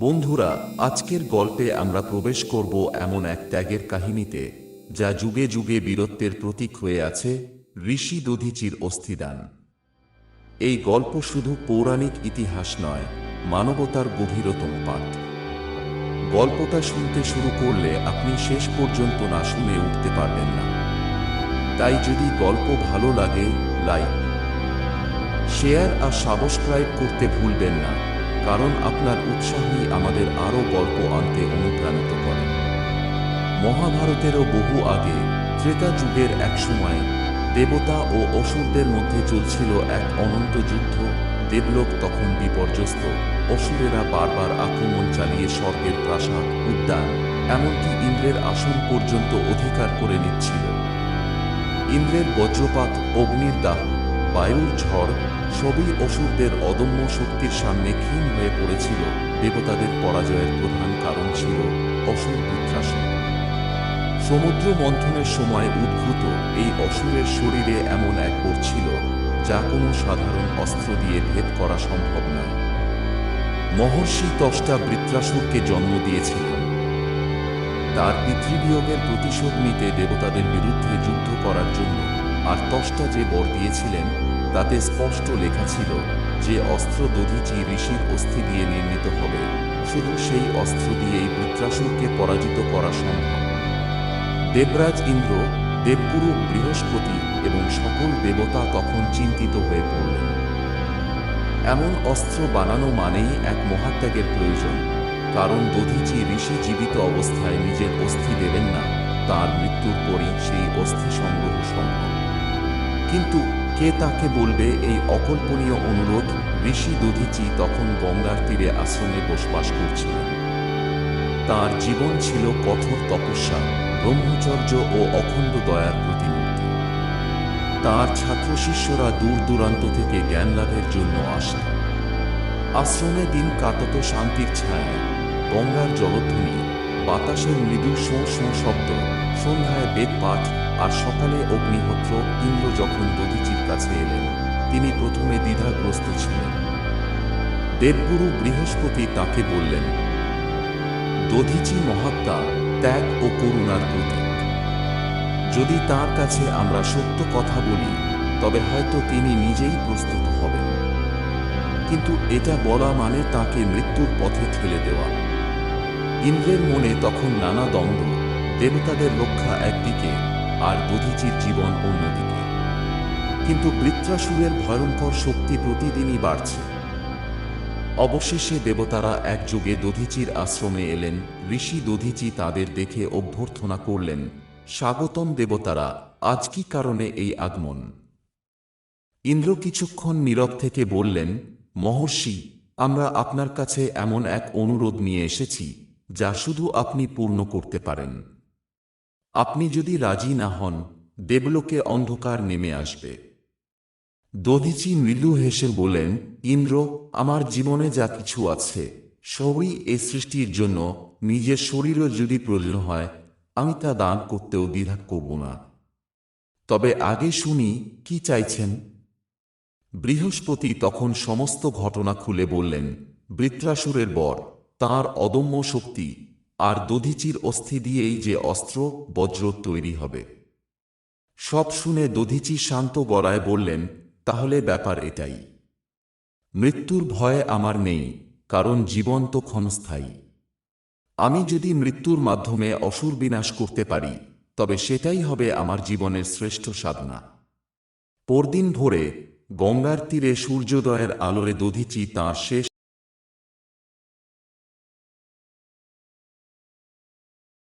বন্ধুরা, আজকের গল্পে আমরা প্রবেশ করব এমন এক ত্যাগের কাহিনীতে, যা যুগে যুগে বীরত্বের প্রতীক হয়ে আছে ঋষি দধিচির অস্থিদান। এই গল্প শুধু পৌরাণিক ইতিহাস নয়, মানবতার গভীরতম পাঠ। গল্পটা শুনতে শুরু করলে আপনি শেষ পর্যন্ত না শুনে উঠতে পারবেন না। তাই যদি গল্প ভালো লাগে, লাইক, শেয়ার আর সাবস্ক্রাইব করতে ভুলবেন না। কারণ আপনার উৎসাহই আমাদের আরও গল্প আনতে অনুপ্রাণিত করে। মহাভারতেরও বহু আগে ত্রেতা যুগের এক সময় দেবতা ও অসুরদের মধ্যে চলছিল এক অনন্ত যুদ্ধ। দেবলোক তখন বিপর্যস্ত, অসুরেরা বারবার আক্রমণ চালিয়ে স্বর্গের প্রাসাদ, উদ্যান, এমনকি ইন্দ্রের আসন পর্যন্ত অধিকার করে নিচ্ছিল। ইন্দ্রের বজ্রপাত, অগ্নির দাহ, বায়ুর ঝড় সবই অসুরদের অদম্য শক্তির সামনে ক্ষীণ হয়ে পড়েছিল। দেবতাদের পরাজয়ের প্রধান কারণ ছিল অসুর বৃত্রাসন সমুদ্র মন্থনের সময় উদ্ভূত এই অসুরের শরীরে এমন এক ছিল, যা কোনো সাধারণ অস্ত্র দিয়ে ভেদ করা সম্ভব নয়। মহর্ষি তষ্টা বৃত্রাসুরকে জন্ম দিয়েছিলেন। তার পিতৃবিয়োগের প্রতিশোধ নিতে দেবতাদের বিরুদ্ধে যুদ্ধ করার জন্য, আর তষ্টা যে বর দিয়েছিলেন তাতে স্পষ্ট লেখা ছিল যে অস্ত্র দধিচি ঋষির অস্থি দিয়ে নির্মিত হবে। শুধু সেই অস্ত্র দিয়েই বৃত্রাসুরকে পরাজিত করা সম্ভব। দেবরাজ ইন্দ্র, দেবগুরু বৃহস্পতি এবং সকল দেবতা তখন চিন্তিত হয়ে পড়লেন। এমন অস্ত্র বানানো মানেই এক মহাত্যাগের প্রয়োজন, কারণ দধিচি ঋষি জীবিত অবস্থায় নিজের অস্থি দেবেন না, তার মৃত্যুর পরই সেই অস্থি সংগ্রহ সম্ভব। কিন্তু কে তাকে বলবে এই অকল্পনীয় অনুরোধ? ঋষি দধিচি তখন গঙ্গার তীরে আশ্রমে বসবাস করছিলেন। তার জীবন ছিল কঠোর তপস্যা, ব্রহ্মচর্য ও অখণ্ড দয়ার প্রতিমূর্তি। তার ছাত্র শিষ্যরা দূর দূরান্ত থেকে জ্ঞান লাভের জন্য আসে আশ্রমে দিন কাটত শান্তির ছায়ায়, গঙ্গার জলধ্বনি, বাতাসের মৃদু শোঁ শোঁ শব্দ, সন্ধ্যায় বেদ পাঠ আর সকালে অগ্নিহোত্র ইন্দ্র যখন দধিচির কাছে এলেন, তিনি প্রথমে দ্বিধাগ্রস্ত ছিলেন। দেবগুরু বৃহস্পতি তাকে বললেন, দধিচি মহাত্মা, ত্যাগ ও করুণার প্রতীক। যদি তার কাছে আমরা সত্য কথা বলি, তবে হয়তো তিনি নিজেই প্রস্তুত হবেন। কিন্তু এটা বলা মানে তাকে মৃত্যুর পথে ঠেলে দেওয়া। ইন্দ্রের মনে তখন নানা দ্বন্দ্ব, দেবতাদের রক্ষা একদিকে আর দধিচির জীবন অন্যদিকে। কিন্তু বৃত্রাসুরের ভয়ঙ্কর শক্তি প্রতিদিনই বাড়ছে। অবশেষে দেবতারা একযোগে দধিচির আশ্রমে এলেন, ঋষি দধিচি তাদের দেখে অভ্যর্থনা করলেন, স্বাগতম দেবতারা, আজ কি কারণে এই আগমন? ইন্দ্র কিছুক্ষণ নীরব থেকে বললেন, মহর্ষি, আমরা আপনার কাছে এমন এক অনুরোধ নিয়ে এসেছি, যা শুধু আপনি পূর্ণ করতে পারেন। আপনি যদি রাজি না হন, দেবলোকে অন্ধকার নেমে আসবে। দধিচি মৃদু হেসে বলেন ইন্দ্র, আমার জীবনে যা কিছু আছে, সবই এ সৃষ্টির জন্য নিজের শরীরও যদি প্রয়োজন হয়, আমি তা দান করতেও দ্বিধা করব না। তবে আগে শুনি, কি চাইছেন? বৃহস্পতি তখন সমস্ত ঘটনা খুলে বললেন, বৃত্রাসুরের বর, তার অদম্য শক্তি আর দধিচির অস্থি দিয়েই যে অস্ত্র, বজ্র তৈরি হবে। সব শুনে দধিচি শান্ত গলায় বললেন, তাহলে ব্যাপার এটাই। মৃত্যুর ভয় আমার নেই, কারণ জীবন তো ক্ষণস্থায়ী। আমি যদি মৃত্যুর মাধ্যমে অসুর বিনাশ করতে পারি, তবে সেটাই হবে আমার জীবনের শ্রেষ্ঠ সাধনা। পরদিন ভোরে গঙ্গার তীরে সূর্যোদয়ের আলোরে দধিচি তাঁর শেষ